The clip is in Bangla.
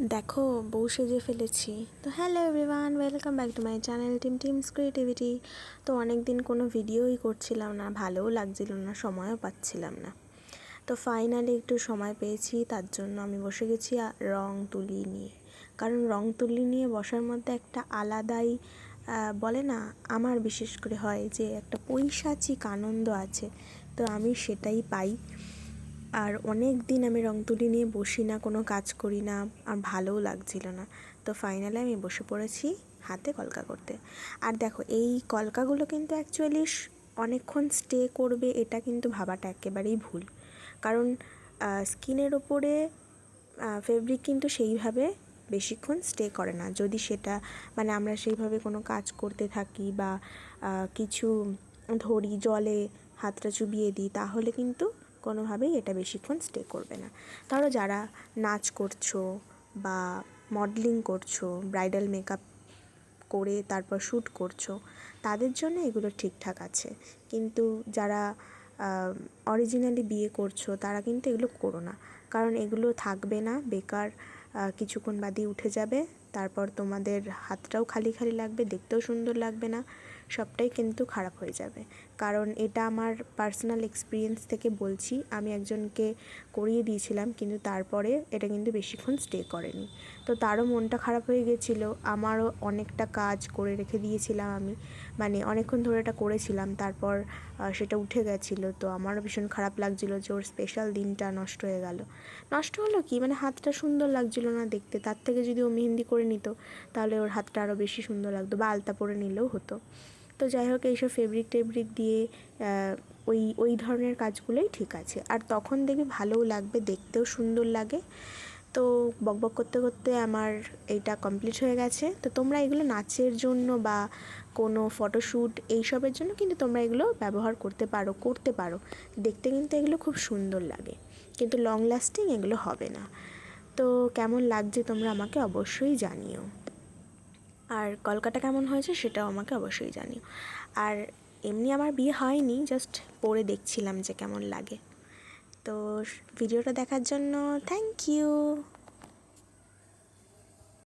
দেখো, বউ সেজে ফেলেছি। তো hello everyone welcome back to my channel team teams creativity তো অনেক দিন কোনো ভিডিওই করছিলাম না, ভালোও লাগছিল না, সময়ও পাচ্ছিলাম না। তো ফাইনালি একটু সময় পেয়েছি, তার জন্য আমি বসে গেছি রং তুলি নিয়ে। কারণ রং তুলি নিয়ে বসার মধ্যে একটা আলাদাই বলে না, আমার বিশেষ করে হয় যে একটা পৈশাচিক আনন্দ আছে। তো আমি সেটাই পাই। আর অনেক দিন আমি রং তুলি নিয়ে বসি না, কোনো কাজ করি না, আর ভালোও লাগছিল না। তো ফাইনালি আমি বসে পড়েছি হাতে কলকা করতে। আর দেখো, এই কলকাগুলো কিন্তু অ্যাকচুয়ালি অনেকক্ষণ স্টে করবে, এটা কিন্তু ভাবাটা একেবারেই ভুল। কারণ স্কিনের ওপরে ফেব্রিক কিন্তু সেইভাবে বেশিক্ষণ স্টে করে না। যদি সেটা মানে আমরা সেইভাবে কোনো কাজ করতে থাকি বা কিছু ধরি, জলে হাতটা চুবিয়ে দিই, তাহলে কিন্তু কোনোভাবেই এটা বেশিক্ষণ স্টে করবে না। ধরো যারা নাচ করছ বা মডেলিং করছ ব্রাইডাল মেকআপ করে তারপর শ্যুট করছ, তাদের জন্য এগুলো ঠিকঠাক আছে। কিন্তু যারা অরিজিনালি বিয়ে করছ, তারা কিন্তু এগুলো করো না। কারণ এগুলো থাকবে না, বেকার কিছুক্ষণ বাদেই উঠে যাবে, তারপর তোমাদের হাতটাও খালি খালি লাগবে, দেখতেও সুন্দর লাগবে না। সবটাই কিন্তু খারাপ হয়ে যাবে। কারণ এটা আমার পার্সোনাল এক্সপিরিয়েন্স থেকে বলছি, আমি একজনকে করিয়ে দিয়েছিলাম, কিন্তু তারপরে এটা কিন্তু বেশিক্ষণ স্টে করেনি। তো তারও মনটা খারাপ হয়ে গেছিল, আমারও অনেকটা কাজ করে রেখে দিয়েছিলাম আমি। মানে অনেকক্ষণ ধরে এটা করেছিলাম, তারপর সেটা উঠে গেছিল। তো আমারও ভীষণ খারাপ লাগছিল যে ওর স্পেশাল দিনটা নষ্ট হয়ে গেল। নষ্ট হলো কি? মানে হাতটা সুন্দর লাগছিল না দেখতে। তার থেকে যদি ও মেহেন্দি করে নিত, তাহলে ওর হাতটা আরও বেশি সুন্দর লাগতো বা আলতা পরে নিলেও হতো। তো যাই হোক, এইসব ফেব্রিক টেব্রিক দিয়ে ওই ওই ধরনের কাজগুলোই ঠিক আছে। আর তখন দেখবি ভালোও লাগবে, দেখতেও সুন্দর লাগে। তো বকবক করতে করতে আমার এইটা কমপ্লিট হয়ে গেছে। তো তোমরা এগুলো নাচের জন্য বা কোনো ফটোশ্যুট এইসবের জন্য কিন্তু তোমরা এগুলো ব্যবহার করতে পারো করতে পারো। দেখতে কিন্তু এগুলো খুব সুন্দর লাগে। কিন্তু লং লাস্টিং এগুলো হবে না। তো কেমন লাগছে তোমরা আমাকে অবশ্যই জানিও। আর কলকাতা কেমন হয়েছে সেটাও আমাকে অবশ্যই জানিও। আর এমনি আমার বিয়ে হয়নি জাস্ট পরে দেখছিলাম যে কেমন লাগে। তো ভিডিওটা দেখার জন্য থ্যাংক ইউ